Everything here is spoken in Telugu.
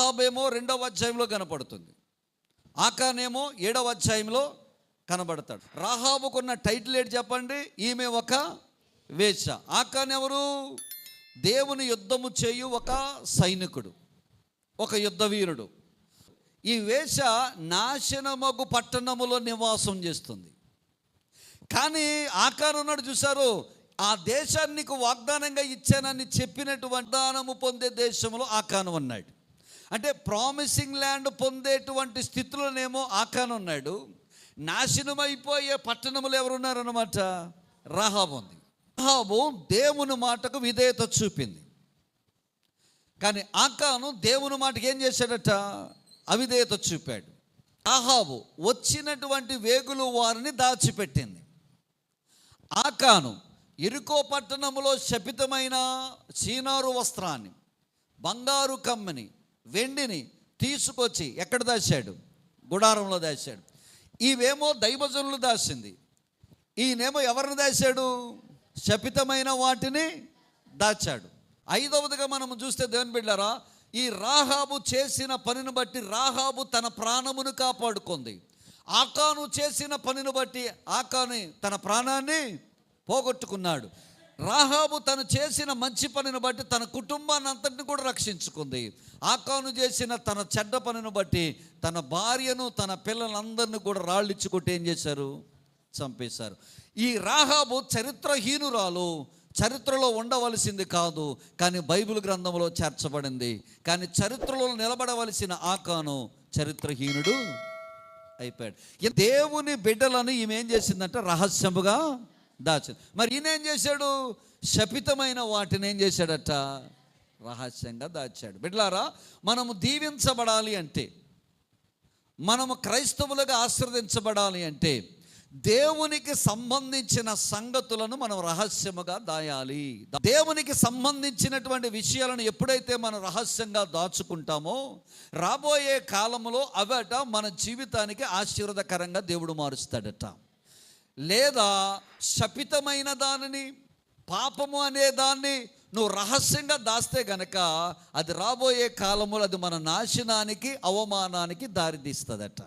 రాహాబేమో రెండవ అధ్యాయంలో కనపడుతుంది. ఆకానేమో ఏడవ అధ్యాయంలో కనబడతాడు. రాహాబుకున్న టైటిల్ ఏంటి చెప్పండి? ఈమె ఒక వేష ఆకాన్ ఎవరు? దేవుని యుద్ధము చేయు ఒక సైనికుడు ఒక యుద్ధవీరుడు ఈ వేష నాశనమగు పట్టణములో నివాసం చేస్తుంది. కానీ ఆకారం ఉన్నాడు ఆ దేశాన్ని వాగ్దానంగా ఇచ్చానని చెప్పినటువంటి వాగ్దానము పొందే దేశంలో ఆకాను ఉన్నాడు. అంటే ప్రామిసింగ్ ల్యాండ్ పొందేటువంటి స్థితిలోనేమో ఆకాను ఉన్నాడు. నాశనమైపోయే పట్టణములు ఎవరున్నారన్నమాట? రహాబు ఉంది. రహాబు దేవుని మాటకు విధేయత చూపింది. కానీ ఆకాను దేవుని మాటకి ఏం చేశాడట? అవిధేయత చూపాడు. ఆహాబు వచ్చినటువంటి వేగులు వారిని దాచిపెట్టింది. ఆకాను ఇరుకో పట్టణంలో శపితమైన చీనారు వస్త్రాన్ని బంగారు కమ్మని వెండిని తీసుకొచ్చి ఎక్కడ దాచాడు? గుడారంలో దాచాడు. ఈవేమో దైవజనులు దాచింది. ఈయనేమో ఎవరిని దాచాడు? శపితమైన వాటిని దాచాడు. ఐదవదిగా మనం చూస్తే దేవుని బిడ్డారా ఈ రాహాబు చేసిన పనిని బట్టి రాహాబు తన ప్రాణమును కాపాడుకుంది. ఆకాను చేసిన పనిని బట్టి ఆకాని తన ప్రాణాన్ని పోగొట్టుకున్నాడు. రాహాబు తను చేసిన మంచి పనిని బట్టి తన కుటుంబాన్ని అంతటిని కూడా రక్షించుకుంది. ఆకాను చేసిన తన చెడ్డ పనిని బట్టి తన భార్యను తన పిల్లలందరినీ కూడా రాళ్ళిచ్చి కొట్టి ఏం చేశారు? చంపేశారు. ఈ రాహాబు చరిత్రహీనురాలు చరిత్రలో ఉండవలసింది కాదు కానీ బైబిల్ గ్రంథంలో చేర్చబడింది. కానీ చరిత్రలో నిలబడవలసిన ఆకాను చరిత్రహీనుడు అయిపోయాడు. ఈ దేవుని బిడ్డలను ఈమె ఏం చేసిందంటే రహస్యముగా దాచింది మరి ఈయన చేశాడు? శపితమైన వాటిని ఏం చేశాడట? రహస్యంగా దాచాడు. బిడ్లారా మనము దీవించబడాలి అంటే మనము క్రైస్తవులుగా ఆశీర్వదించబడాలి అంటే దేవునికి సంబంధించిన సంగతులను మనం రహస్యముగా దాయాలి. దేవునికి సంబంధించినటువంటి విషయాలను ఎప్పుడైతే మనం రహస్యంగా దాచుకుంటామో రాబోయే కాలంలో అవట మన జీవితానికి ఆశీర్వదకరంగా దేవుడు మారుస్తాడట. లేదా శపితమైన దానిని పాపము అనే దాన్ని నువ్వు రహస్యంగా దాస్తే గనక అది రాబోయే కాలంలో అది మన నాశనానికి అవమానానికి దారితీస్తుందట.